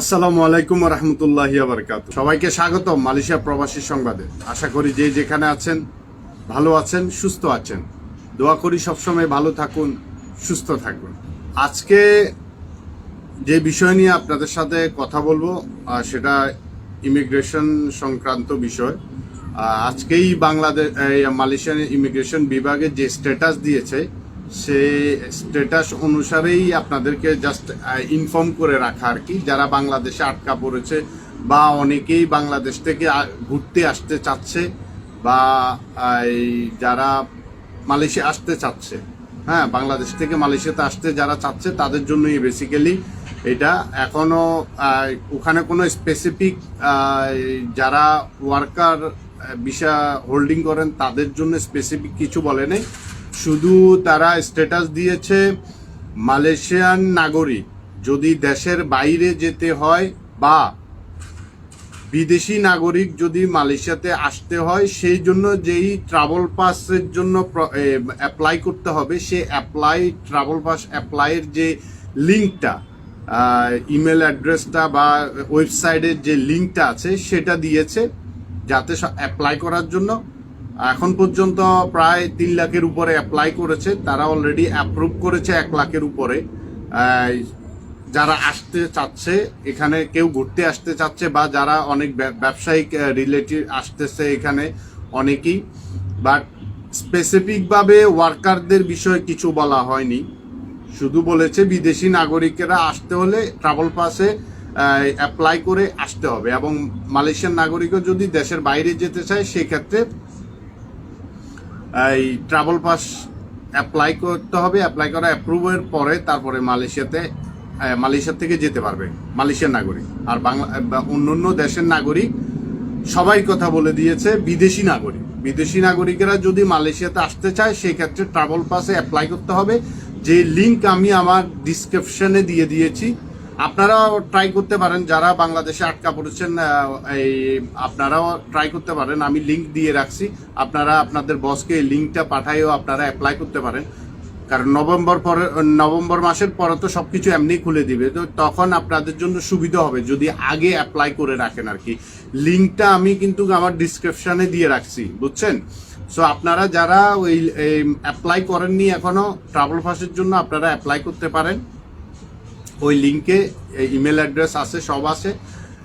আসসালামু আলাইকুম রহমতুল্লাহ বারকাত সবাইকে স্বাগত মালয়েশিয়া প্রবাসী সংবাদে। আশা করি যে যেখানে আছেন, ভালো আছেন, সুস্থ আছেন। দোয়া করি সবসময় ভালো থাকুন, সুস্থ থাকুন। আজকে যে বিষয় নিয়ে আপনাদের সাথে কথা বলব সেটা ইমিগ্রেশন সংক্রান্ত বিষয়। আজকেই বাংলাদেশ মালয়েশিয়ান ইমিগ্রেশন বিভাগে যে স্ট্যাটাস দিয়েছে সে স্ট্যাটাস অনুসারেই আপনাদেরকে জাস্ট ইনফর্ম করে রাখা আর কি। যারা বাংলাদেশে আটকা পড়েছে বা অনেকেই বাংলাদেশ থেকে ঘুরতে আসতে চাচ্ছে বা যারা মালয়েশিয়া আসতে চাচ্ছে হ্যাঁ বাংলাদেশ থেকে মালয়েশিয়াতে আসতে যারা চাচ্ছে তাদের জন্যই বেসিক্যালি এটা। এখনও ওখানে কোনো স্পেসিফিক যারা ওয়ার্কার ভিসা হোল্ডিং করেন তাদের জন্য স্পেসিফিক কিছু বলে নেই। শুধু তারা স্ট্যাটাস দিয়েছে মালয়েশিয়ান নাগরিক। যদি দেশের বাইরে যেতে হয় বা বিদেশি নাগরিক যদি মালয়েশিয়াতে আসতে হয়, সেই জন্য যেই ট্রাভেল পাসের জন্য অ্যাপ্লাই করতে হবে, সে অ্যাপ্লাই ট্রাভেল পাস অ্যাপ্লাইয়ের যে লিঙ্কটা ইমেল অ্যাড্রেসটা বা ওয়েবসাইটের যে লিঙ্কটা আছে, সেটা দিয়েছে যাতে অ্যাপ্লাই করার জন্য। এখন পর্যন্ত প্রায় তিন লাখের উপরে অ্যাপ্লাই করেছে। তারা অলরেডি অ্যাপ্রুভ করেছে এক লাখের উপরে। যারা আসতে চাচ্ছে, এখানে কেউ ঘুরতে আসতে চাচ্ছে বা যারা অনেক ব্যব- ব্যবসায়িক রিলেটিভ আসতেছে এখানে অনেকেই। বাট স্পেসিফিকভাবে ওয়ার্কারদের বিষয়ে কিছু বলা হয়নি। শুধু বলেছে বিদেশি নাগরিকেরা আসতে হলে ট্রাভেল পাসে অ্যাপ্লাই করে আসতে হবে। এবং মালয়েশিয়ান নাগরিকও যদি দেশের বাইরে যেতে চায়, সেক্ষেত্রে এই ট্রাভেল পাস অ্যাপ্লাই করতে হবে অ্যাপ্লাই করা অ্যাপ্রুভের পরে তারপরে মালয়েশিয়াতে আহ, মালয়েশিয়া থেকে যেতে পারবে মালয়েশিয়ার নাগরিক। আর বাংলা অন্য অন্য দেশের নাগরিক সবাই কথা বলে দিয়েছে বিদেশি নাগরিক। বিদেশি নাগরিকেরা যদি মালয়েশিয়াতে আসতে চায় সেই ক্ষেত্রে ট্রাভেল পাসে অ্যাপ্লাই করতে হবে। যে লিংক আমি আমার ডিসক্রিপশনে দিয়ে দিয়েছি আপনারাও ট্রাই করতে পারেন, যারা বাংলাদেশে আটকা পড়েছেন এই, আপনারাও ট্রাই করতে পারেন। আমি লিংক দিয়ে রাখছি। আপনারা আপনাদের বসকে এই লিঙ্কটা পাঠাইও আপনারা অ্যাপ্লাই করতে পারেন। কারণ নভেম্বর পরে, নভেম্বর মাসের পরে তো সব কিছু এমনি খুলে দিবে। তো তখন আপনাদের জন্য সুবিধা হবে, যদি আগে অ্যাপ্লাই করে রাখেন আর কি। লিঙ্কটা আমি কিন্তু আমার ডিসক্রিপশনে দিয়ে রাখছি, বুঝছেন? সো আপনারা যারা ওই অ্যাপ্লাই করেননি এখনও ট্রাভেল ফাসের জন্য আপনারা অ্যাপ্লাই করতে পারেন। ওই লিঙ্কে ইমেল অ্যাড্রেস আছে, সব আছে।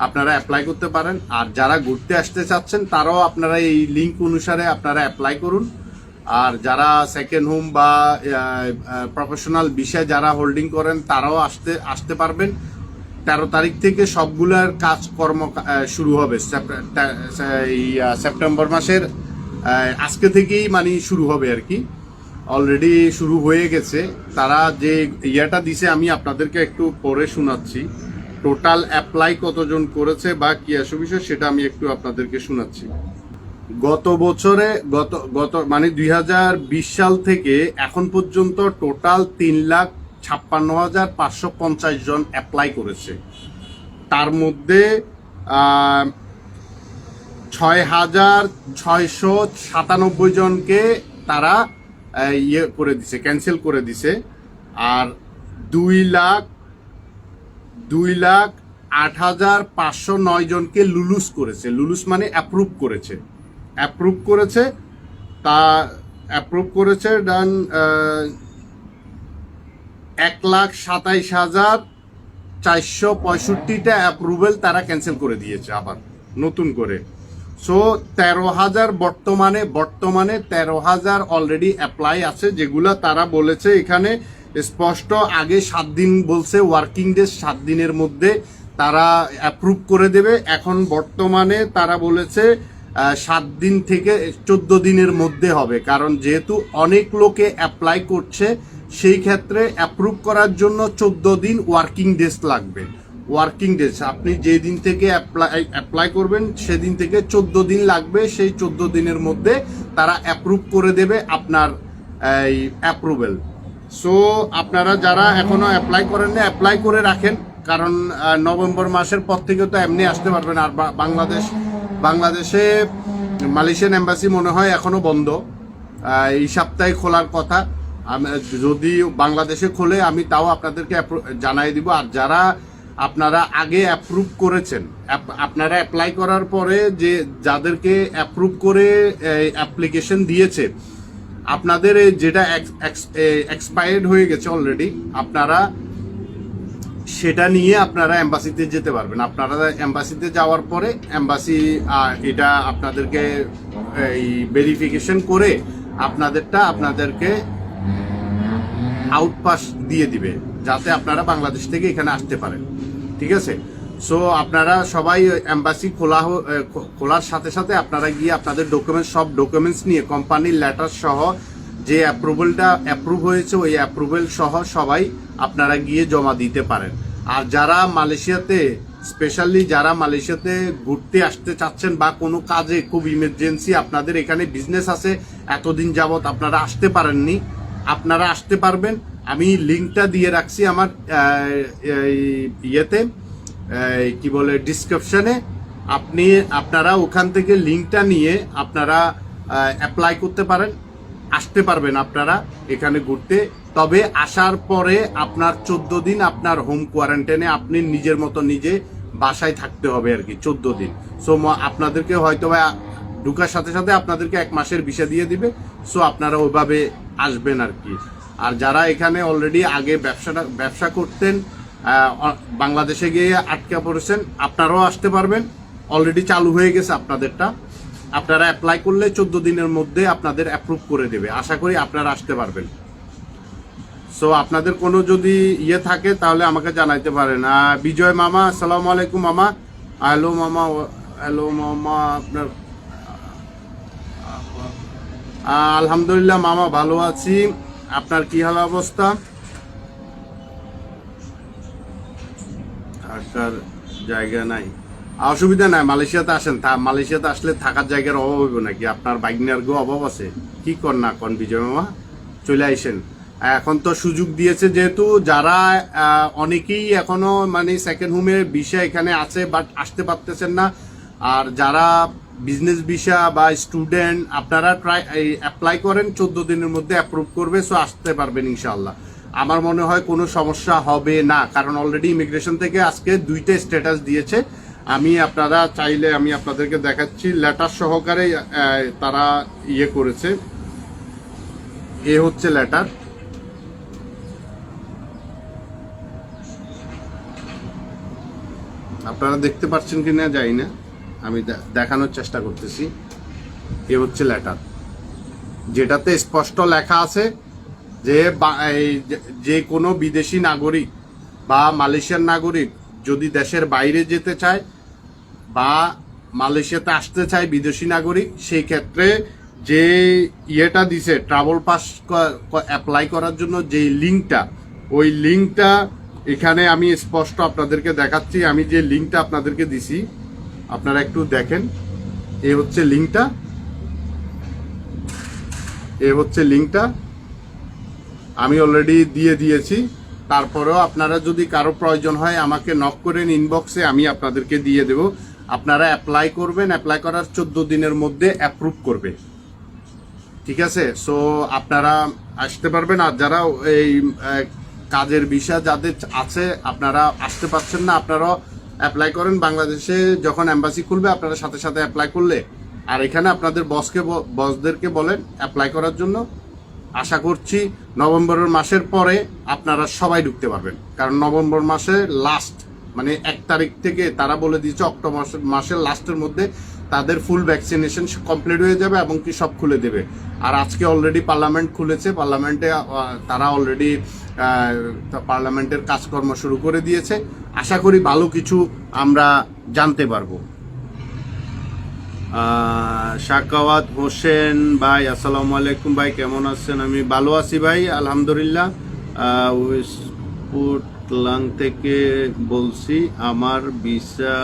আপনারা অ্যাপ্লাই করতে পারেন। আর যারা ঘুরতে আসতে চাচ্ছেন, তারাও আপনারা এই লিঙ্ক অনুসারে আপনারা অ্যাপ্লাই করুন। আর যারা সেকেন্ড হোম বা প্রফেশনাল বিষয় যারা হোল্ডিং করেন, তারাও আসতে আসতে পারবেন। তেরো তারিখ থেকে সবগুলোর কাজকর্ম শুরু হবে। সেপ্টেম্বর মাসের আজকে থেকেই মানে শুরু হবে আর কি। অলরেডি শুরু হয়ে গেছে। তারা যে ইয়েটা দিছে, আমি আপনাদেরকে একটু পরে শোনাচ্ছি। টোটাল অ্যাপ্লাই কতজন করেছে বা কি আসে বিষয়, সেটা আমি একটু আপনাদেরকে শোনাচ্ছি। গত বছরে, গত গত মানে দুই হাজার বিশ সাল থেকে এখন পর্যন্ত টোটাল তিন লাখ ছাপ্পান্ন হাজার পাঁচশো পঞ্চাশ জন অ্যাপ্লাই করেছে। তার মধ্যে ছয় হাজার ছয়শো সাতানব্বই জনকে তারা ইয়ে করে দিছে ক্যান্সেল করে দিছে। আর দুই লাখ দুই লাখ আট হাজার পাঁচশো নয় জনকে লুলুস করেছে। লুলুস মানে অ্যাপ্রুভ করেছে। অ্যাপ্রুভ করেছে, তা অ্যাপ্রুভ করেছে, ডান এক লাখ সাতাইশ হাজার চারশো পঁয়ষট্টিটা অ্যাপ্রুভেল তারা ক্যান্সেল করে দিয়েছে আবার, নতুন করে। সো তেরো হাজার বর্তমানে বর্তমানে তেরো হাজার অলরেডি অ্যাপ্লাই আছে, যেগুলা তারা বলেছে এখানে স্পষ্ট আগে সাত দিন বলছে ওয়ার্কিং ডেজ সাত দিনের মধ্যে তারা অ্যাপ্রুভ করে দেবে। এখন বর্তমানে তারা বলেছে সাত দিন থেকে চোদ্দ দিনের মধ্যে হবে, কারণ যেহেতু অনেক লোকে অ্যাপ্লাই করছে, সেই ক্ষেত্রে অ্যাপ্রুভ করার জন্য চোদ্দ দিন ওয়ার্কিং ডেজ লাগবে। ওয়ার্কিং ডেজ আপনি যে দিন থেকে অ্যাপ্লাই অ্যাপ্লাই করবেন, সেদিন থেকে চোদ্দ দিন লাগবে। সেই চোদ্দ দিনের মধ্যে তারা অ্যাপ্রুভ করে দেবে আপনার, এই অ্যাপ্রুভেল সো আপনারা যারা এখনও অ্যাপ্লাই করেন না অ্যাপ্লাই করে রাখেন। কারণ নভেম্বর মাসের পর থেকে তো এমনি আসতে পারবেন। আর বাংলাদেশ, বাংলাদেশে মালয়েশিয়ান এম্বাসি মনে হয় এখনও বন্ধ। এই সপ্তাহে খোলার কথা। যদি বাংলাদেশে খোলে, আমি তাও আপনাদেরকে জানাই দিব। আর যারা আপনারা আগে অ্যাপ্রুভ করেছেন। আপনারা অ্যাপ্লাই করার পরে যে যাদেরকে অ্যাপ্রুভ করে অ্যাপ্লিকেশন দিয়েছে, আপনাদের যেটা এক্সপায়ার্ড হয়ে গেছে অলরেডি আপনারা সেটা নিয়ে আপনারা এম্বাসিতে যেতে পারবেন। আপনারা এম্বাসিতে যাওয়ার পরে এম্বাসি এটা আপনাদেরকে, এই ভেরিফিকেশন করে আপনাদেরটা আপনাদেরকে আউটপাস দিয়ে দিবে, যাতে আপনারা বাংলাদেশ থেকে এখানে আসতে পারেন। ঠিক আছে? সো আপনারা সবাই এম্বাসি খোলা খোলার সাথে সাথে আপনারা গিয়ে আপনাদের ডকুমেন্টস সব ডকুমেন্টস নিয়ে কোম্পানির লেটার সহ যে অ্যাপ্রুভালটা অ্যাপ্রুভ হয়েছে, ওই অ্যাপ্রুভাল সহ সবাই আপনারা গিয়ে জমা দিতে পারেন। আর যারা মালয়েশিয়াতে স্পেশালি যারা মালয়েশিয়াতে ঘুরতে আসতে চাচ্ছেন বা কোনো কাজে খুব ইমার্জেন্সি আপনাদের এখানে বিজনেস আছে, এতদিন যাবত আপনারা আসতে পারেননি, আপনারা আসতে পারবেন। আমি লিঙ্কটা দিয়ে রাখছি আমার ইয়েতে কি বলে ডিসক্রিপশনে আপনি, আপনারা ওখান থেকে লিঙ্কটা নিয়ে আপনারা অ্যাপ্লাই করতে পারেন, আসতে পারবেন আপনারা এখানে ঘুরতে। তবে আসার পরে আপনার চোদ্দ দিন আপনার হোম কোয়ারেন্টাইনে আপনি নিজের মতো নিজে বাসায় থাকতে হবে আর কি, চোদ্দ দিন। সো আপনাদেরকে হয়তো বা ঢুকার সাথে সাথে আপনাদেরকে এক মাসের ভিসা দিয়ে দিবে। সো আপনারা ওইভাবে আসবেন আর কি। আর যারা এখানে অলরেডি আগে ব্যবসাটা, ব্যবসা করতেন বাংলাদেশে গিয়ে আটকা পড়েছেন, আপনারাও আসতে পারবেন। অলরেডি চালু হয়ে গেছে আপনাদেরটা। আপনারা অ্যাপ্লাই করলে চোদ্দ দিনের মধ্যে আপনাদের অ্যাপ্রুভ করে দেবে। আশা করি আপনারা আসতে পারবেন। সো আপনাদের কোনো যদি ইয়ে থাকে, তাহলে আমাকে জানাইতে পারেন। বিজয় মামা, আসসালামু আলাইকুম মামা। হ্যালো মামা হ্যালো মামা, আপনার আলহামদুলিল্লাহ মামা ভালো আছি। আপনার কি হাল অবস্থা? থাকার জায়গা নাই। অসুবিধা নাই, মালয়েশিয়াতে আসেন। মালয়েশিয়াতে আসলে থাকার জায়গার অভাব হইব নাকি? আপনার বাইকনার গো অভাব আছে? কি কর না কন বিজয় মামা? চলে আইসেন। এখন তো সুযোগ দিয়েছে যেহেতু যারা অনেকেই এখনও মানে সেকেন্ড হোমের বিষয় এখানে আছে বাট আসতে পারতেছেন না। আর যারা বিজনেস ভিসা বা স্টুডেন্ট আপনারা ট্রাই অ্যাপ্লাই করেন, চোদ্দ দিনের মধ্যে অ্যাপ্রুভ করবে সো আসতে পারবেন ইনশাল্লাহ আমার মনে হয় কোনো সমস্যা হবে না, কারণ অলরেডি ইমিগ্রেশন থেকে আজকে দুইটা স্ট্যাটাস দিয়েছে। আমি আপনারা চাইলে আমি আপনাদেরকে দেখাচ্ছি লেটার সহকারে তারা ইয়ে করেছে। এ হচ্ছে লেটার আপনারা দেখতে পাচ্ছেন কি না জানি না। আমি দেখানোর চেষ্টা করতেছি। এ হচ্ছে লেটার যেটাতে স্পষ্ট লেখা আছে যে যে কোনো বিদেশি নাগরিক বা মালয়েশিয়ার নাগরিক যদি দেশের বাইরে যেতে চায় বা মালয়েশিয়াতে আসতে চায় বিদেশি নাগরিক, সেই ক্ষেত্রে যে ইয়েটা দিছে ট্রাভেল পাস অ্যাপ্লাই করার জন্য যে লিঙ্কটা, ওই লিঙ্কটা এখানে আমি স্পষ্ট আপনাদেরকে দেখাচ্ছি। আমি যে লিঙ্কটা আপনাদেরকে দিছি আপনারা একটু দেখেন। এ হচ্ছে লিঙ্কটা। এ হচ্ছে লিঙ্কটা। আমি অলরেডি দিয়ে দিয়েছি। তারপরেও আপনারা যদি কারও প্রয়োজন হয় আমাকে নক করেন ইনবক্সে আমি আপনাদেরকে দিয়ে দেব। আপনারা অ্যাপ্লাই করবেন অ্যাপ্লাই করার চোদ্দ দিনের মধ্যে অ্যাপ্রুভ করবে। ঠিক আছে? সো আপনারা আসতে পারবেন আর যারা এই কাজের বিষয় যাদের আছে, আপনারা আসতে পারছেন না, আপনারাও অ্যাপ্লাই করেন, বাংলাদেশে যখন এম্বাসি খুলবে, আপনারা সাথে সাথে অ্যাপ্লাই করলে। আর এখানে আপনাদের বসকে বসদেরকে বলেন অ্যাপ্লাই করার জন্য। আশা করছি নভেম্বরের মাসের পরে আপনারা সবাই ঢুকতে পারবেন। কারণ নভেম্বর মাসে লাস্ট মানে এক তারিখ থেকে তারা বলে দিয়েছে, অক্টোবর মাসের লাস্টের মধ্যে তাদের ফুল ভ্যাকসিনেশন কমপ্লিট হয়ে যাবে এবং কি সব খুলে দেবে। আর আজকে অলরেডি পার্লামেন্ট খুলেছে পার্লামেন্টে তারা অলরেডি পার্লামেন্টের কাজকর্ম শুরু করে দিয়েছে। আশা করি ভালো কিছু আমরা জানতে পারব। শাকাওয়াত হোসেন ভাই, আসসালামু আলাইকুম ভাই, কেমন আছেন? আমি ভালো আছি ভাই, আলহামদুলিল্লাহ। উইসপুটলাং থেকে বলছি, আমার ভিসা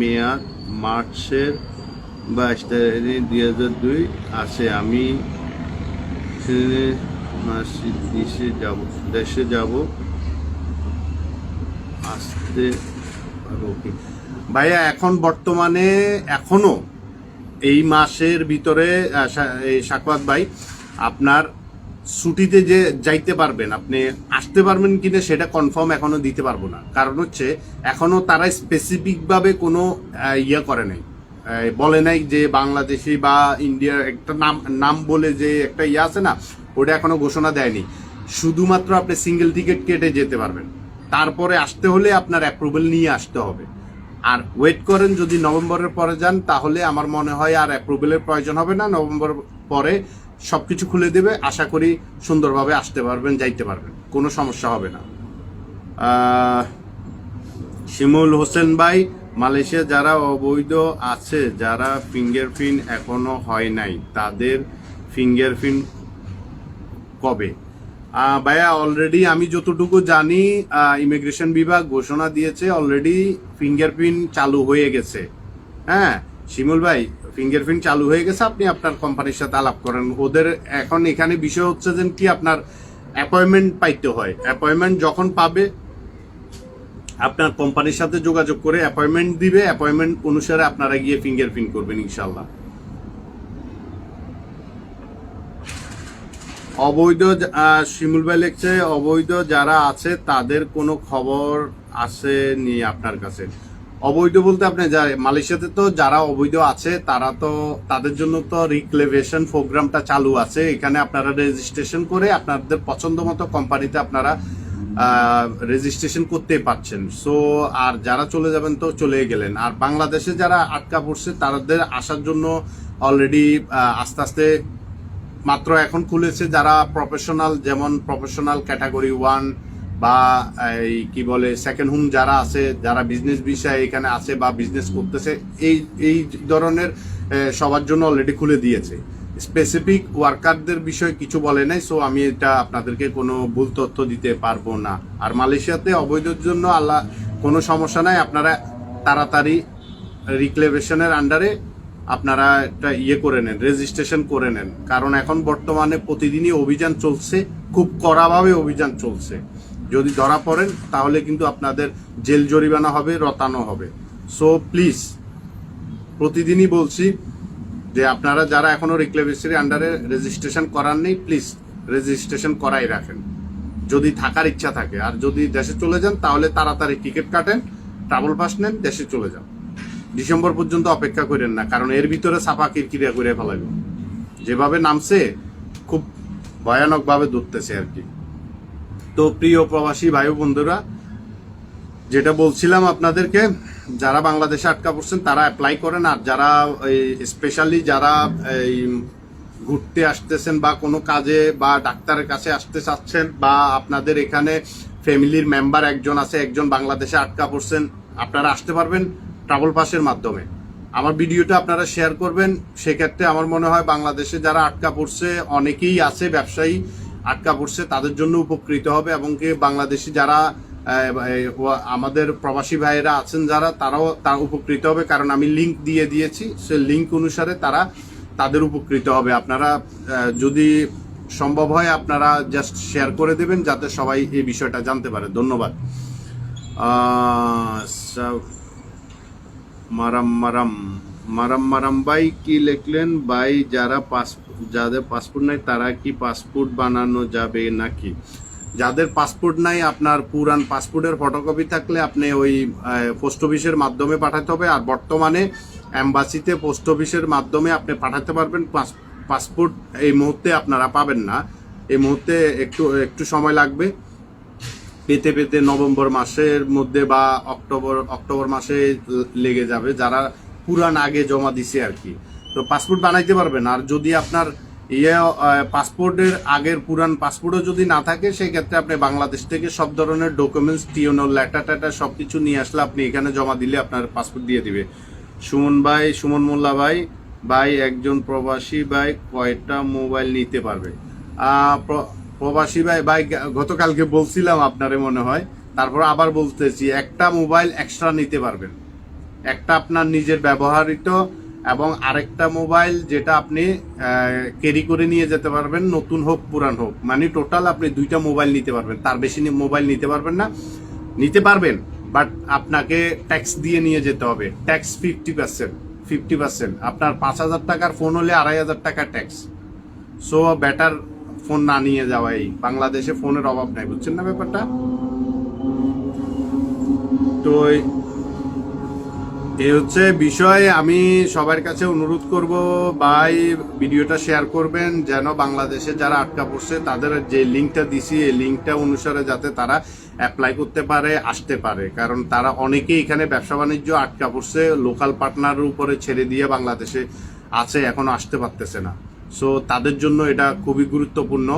মেয়াদ মার্চের বাইশ তারিখ দুই হাজার দুই আছে। আমি দেশে যাব। দেশে যাব। আসতে পারব কি? ভাইয়া, এখন বর্তমানে, এখনও এই মাসের ভিতরে সাকওয়াত ভাই আপনার ছুটিতে যে যাইতে পারবেন, আপনি আসতে পারবেন কিনা সেটা কনফার্ম এখনও দিতে পারব না। কারণ হচ্ছে, এখনও তারা স্পেসিফিক ভাবে কোনো ইয়ে করে নাই। বলে নাই যে বাংলাদেশি বা ইন্ডিয়ার একটা নাম নাম বলে যে একটা ইয়ে আছে না, ওটা এখনও ঘোষণা দেয়নি। শুধুমাত্র আপনি সিঙ্গেল টিকিট কেটে যেতে পারবেন। তারপরে আসতে হলে আপনার অ্যাপ্রুভাল নিয়ে আসতে হবে। আর ওয়েট করেন যদি নভেম্বরের পরে যান, তাহলে আমার মনে হয় আর অ্যাপ্রুভেলের প্রয়োজন হবে না। নভেম্বর পরে সব কিছু খুলে দেবে। আশা করি সুন্দরভাবে আসতে পারবেন, যাইতে পারবেন। কোনো সমস্যা হবে না। শিমুল হোসেন ভাই, মালয়েশিয়া যারা অবৈধ আছে, যারা ফিঙ্গারপ্রিন্ট এখনও হয় নাই, তাদের ফিঙ্গারপ্রিন্ট কবে? ভাইয়া অলরেডি আমি যতটুকু জানি ইমিগ্রেশন বিভাগ ঘোষণা দিয়েছে অলরেডি ফিঙ্গারপ্রিন্ট চালু হয়ে গেছে। হ্যাঁ শিমুল ভাই ফিঙ্গারপ্রিন্ট চালু হয়ে গেছে, আপনি আপনার কোম্পানির সাথে আলাপ করেন। ওদের এখন এখানে বিষয় হচ্ছে যে কি, আপনার অ্যাপয়েন্টমেন্ট পাইতে হয়। অ্যাপয়েন্টমেন্ট যখন পাবে, আপনার কোম্পানির সাথে যোগাযোগ করে অ্যাপয়েন্টমেন্ট দিবে। অ্যাপয়েন্টমেন্ট অনুসারে আপনারা গিয়ে ফিঙ্গারপ্রিন্ট করবেন ইনশাল্লাহ অবৈধ শিমুল ভাই লিখছে, অবৈধ যারা আছে, তাদের কোনো খবর আসেনি আপনার কাছে। অবৈধ বলতে আপনি মালয়েশিয়াতে তো যারা অবৈধ আছে, তারা তো তাদের জন্য তো রিক্লেভেশন প্রোগ্রামটা চালু আছে। এখানে আপনারা রেজিস্ট্রেশন করে আপনাদের পছন্দ মতো কোম্পানিতে আপনারা রেজিস্ট্রেশন করতে পারছেন। সো আর যারা চলে যাবেন তো চলে গেলেন। আর বাংলাদেশে যারা আটকা পড়ছে, তাদের আসার জন্য অলরেডি আস্তে আস্তে মাত্র এখন খুলেছে যারা প্রফেশনাল যেমন প্রফেশনাল ক্যাটাগরি ওয়ান বা এই কি বলে সেকেন্ড হোম যারা আছে, যারা বিজনেস বিষয়ে এখানে আছে বা বিজনেস করতেছে, এই এই ধরনের সবার জন্য অলরেডি খুলে দিয়েছে। স্পেসিফিক ওয়ার্কারদের বিষয়ে কিছু বলে নাই সো আমি এটা আপনাদেরকে কোনো ভুল তথ্য দিতে পারব না। আর মালয়েশিয়াতে অবৈধর জন্য আল্লাহ কোনো সমস্যা নাই, আপনারা তাড়াতাড়ি রিক্লেভেশনের আন্ডারে আপনারা একটা ইয়ে করে নেন রেজিস্ট্রেশন করে নেন। কারণ এখন বর্তমানে প্রতিদিনই অভিযান চলছে, খুব কড়াভাবে অভিযান চলছে। যদি ধরা পড়েন, তাহলে কিন্তু আপনাদের জেল জরিমানা হবে, রতানো হবে। সো প্লিজ প্রতিদিনই বলছি যে আপনারা যারা এখনও রিক্লেভেসির আন্ডারে রেজিস্ট্রেশন করার নেই প্লিজ রেজিস্ট্রেশন করাই রাখেন। যদি থাকার ইচ্ছা থাকে। আর যদি দেশে চলে যান, তাহলে তাড়াতাড়ি টিকিট কাটেন ট্রাভেল পাস নেন, দেশে চলে যান। ডিসেম্বর পর্যন্ত অপেক্ষা করেন না, কারণ এর ভিতরে সাপা কিরকিরিয়া করে ফেলাবে যেভাবে নামছে, খুব ভয়ানক ভাবে ধরতেছে আর কি। তো প্রিয় প্রবাসী ভাই বন্ধুরা, যেটা বলছিলাম আপনাদেরকে, যারা বাংলাদেশে আটকা পড়ছেন, তারা অ্যাপ্লাই করেন, আর যারা স্পেশালি যারা এই ঘুরতে আসতেছেন বা কোনো কাজে বা ডাক্তারের কাছে আসতে চাচ্ছেন বা আপনাদের এখানে ফ্যামিলির মেম্বার একজন আছে, একজন বাংলাদেশে আটকা পড়ছেন, আপনারা আসতে পারবেন। ট্রাভেল পাসের মাধ্যমে। আমার ভিডিওটা আপনারা শেয়ার করবেন, সেক্ষেত্রে আমার মনে হয় বাংলাদেশে যারা আটকা পড়ছে, অনেকেই আছে ব্যবসায়ী আটকা পড়ছে, তাদের জন্য উপকৃত হবে এবং কি বাংলাদেশি যারা আমাদের প্রবাসী ভাইয়েরা আছেন যারা, তারাও তারা উপকৃত হবে কারণ আমি লিংক দিয়ে দিয়েছি, সে লিঙ্ক অনুসারে তারা তাদের উপকৃত হবে। আপনারা যদি সম্ভব হয় আপনারা জাস্ট শেয়ার করে দেবেন, যাতে সবাই এই বিষয়টা জানতে পারে। ধন্যবাদ। মারাম মারাম মারাম মারাম কি লিখলেন? ভাই, যারা পাসপোর্ট যাদের পাসপোর্ট নাই, তারা কি পাসপোর্ট বানানো যাবে নাকি? যাদের পাসপোর্ট নাই, আপনার পুরান পাসপোর্টের ফটোকপি থাকলে আপনি ওই পোস্ট অফিসের মাধ্যমে পাঠাতে হবে। আর বর্তমানে অ্যাম্বাসিতে পোস্ট অফিসের মাধ্যমে আপনি পাঠাতে পারবেন। পাস- পাসপোর্ট এই মুহূর্তে আপনারা পাবেন না। এই মুহূর্তে একটু একটু সময় লাগবে। পেতে পেতে নভেম্বর মাসের মধ্যে বা অক্টোবর অক্টোবর মাসে লেগে যাবে, যারা পুরান আগে জমা দিছে আর কি। তো পাসপোর্ট বানাইতে পারবেন, আর যদি আপনার ইয়ে পাসপোর্টের আগের পুরান পাসপোর্টও যদি না থাকে সেই ক্ষেত্রে আপনি বাংলাদেশ থেকে সব ধরনের ডকুমেন্টস টিওনো লেটার টেটার সব কিছু নিয়ে আসলে আপনি এখানে জমা দিলে আপনার পাসপোর্ট দিয়ে দিবে। সুমন ভাই, সুমন মোল্লা ভাই ভাই একজন প্রবাসী ভাই কয়টা মোবাইল নিতে পারবে? প্রবাসী ভাই ভাই, গতকালকে বলছিলাম আপনারে মনে হয়, তারপর আবার বলতেছি, একটা মোবাইল এক্সট্রা নিতে পারবেন। একটা আপনার নিজের ব্যবহৃত এবং আরেকটা মোবাইল যেটা আপনি ক্যারি করে নিয়ে যেতে পারবেন, নতুন হোক, পুরান হোক। মানে টোটাল আপনি দুইটা মোবাইল নিতে পারবেন। তার বেশি মোবাইল নিতে পারবেন না। নিতে পারবেন বাট আপনাকে ট্যাক্স দিয়ে নিয়ে যেতে হবে। Tax fifty percent fifty percent আপনার পাঁচ হাজার টাকার ফোন হলে আড়াই হাজার টাকা ট্যাক্স সো বেটার ফোন না নিয়ে যাওয়াই। বাংলাদেশে ফোনের অভাব নাই, বুঝছেন না ব্যাপারটা? তো এ হচ্ছে বিষয়, আমি সবার কাছে অনুরোধ করব, ভাই, ভিডিওটা শেয়ার করবেন, যেন বাংলাদেশে যারা আটকা পড়ছে, তাদের যে লিঙ্কটা দিছি, এই লিঙ্কটা অনুসারে যাতে তারা অ্যাপ্লাই করতে পারে, আসতে পারে। কারণ তারা অনেকেই এখানে ব্যবসা বাণিজ্য আটকা পড়ছে লোকাল পার্টনারের উপরে ছেড়ে দিয়ে বাংলাদেশে আছে, এখনও আসতে পারতেছে না। সো তাদের জন্য এটা খুবই গুরুত্বপূর্ণ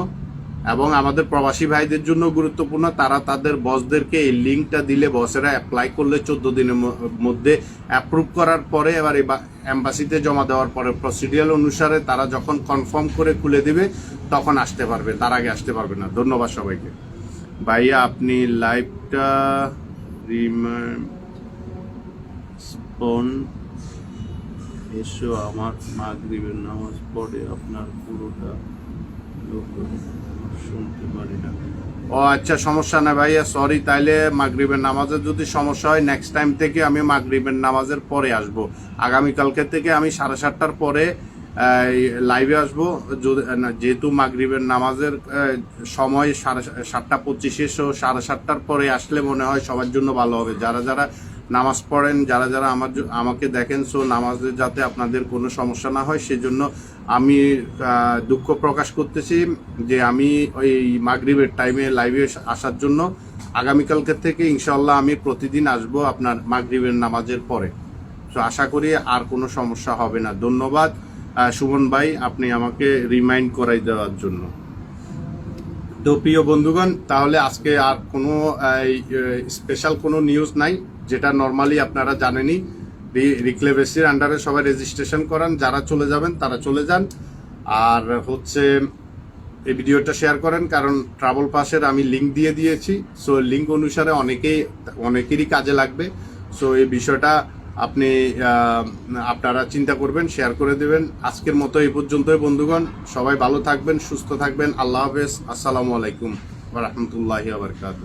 এবং আমাদের প্রবাসী ভাইদের জন্য গুরুত্বপূর্ণ। তারা তাদের বসদেরকে এই লিঙ্কটা দিলে বসেরা অ্যাপ্লাই করলে চোদ্দ দিনের মধ্যে অ্যাপ্রুভ করার পরে এবার এম্বাসিতে জমা দেওয়ার পরে প্রসিডিয়াল অনুসারে তারা যখন কনফার্ম করে খুলে দিবে, তখন আসতে পারবে, তার আগে আসতে পারবে না। ধন্যবাদ সবাইকে। ভাইয়া, আপনি লাইভটা রিমান্ড এসো, আমার মাগরিবের নামাজ পড়ে আপনার পুরোটা শুনতে পারি না। ও আচ্ছা সমস্যা না ভাইয়া সরি তাইলে মাগরিবের নামাজের যদি সমস্যা হয় নেক্সট টাইম থেকে আমি মাগরিবের নামাজের পরে আসব। আগামীকালকে থেকে আমি সাড়ে সাতটার পরে লাইভে আসব। যেহেতু মাগরিবের নামাজের সময় সাড়ে সাতটা পঁচিশে সাড়ে সাতটার পরে আসলে মনে হয় সবার জন্য ভালো হবে। যারা যারা নামাজ পড়েন, যারা যারা আমার আমাকে দেখেন সো নামাজে যাতে আপনাদের কোনো সমস্যা না হয়, সেজন্য আমি দুঃখ প্রকাশ করতেছি যে আমি ওই মাগরিবের টাইমে লাইভে আসার জন্য আগামীকালকে থেকে ইনশাল্লাহ আমি প্রতিদিন আসব আপনার মাগরিবের নামাজের পরে। তো আশা করি আর কোনো সমস্যা হবে না। ধন্যবাদ। সুমন ভাই, আপনি আমাকে রিমাইন্ড করাই দেওয়ার জন্য। তো প্রিয় বন্ধুগণ, তাহলে আজকে আর কোনো স্পেশাল কোনো নিউজ নাই। যেটা নর্মালি আপনারা জানেনই রিক্লেভেসির আন্ডারে সবাই রেজিস্ট্রেশন করান, যারা চলে যাবেন তারা চলে যান। আর হচ্ছে, এই ভিডিওটা শেয়ার করেন, কারণ ট্রাভেল পাসের আমি লিঙ্ক দিয়ে দিয়েছি। সো লিঙ্ক অনুসারে অনেকেই, অনেকেরই কাজে লাগবে। সো এই বিষয়টা আপনি আপনারা চিন্তা করবেন শেয়ার করে দেবেন। আজকের মতো এই পর্যন্তই, বন্ধুগণ। সবাই ভালো থাকবেন, সুস্থ থাকবেন। আল্লাহ হাফেজ। আসসালামু আলাইকুম রহমতুল্লাহি আবরকাত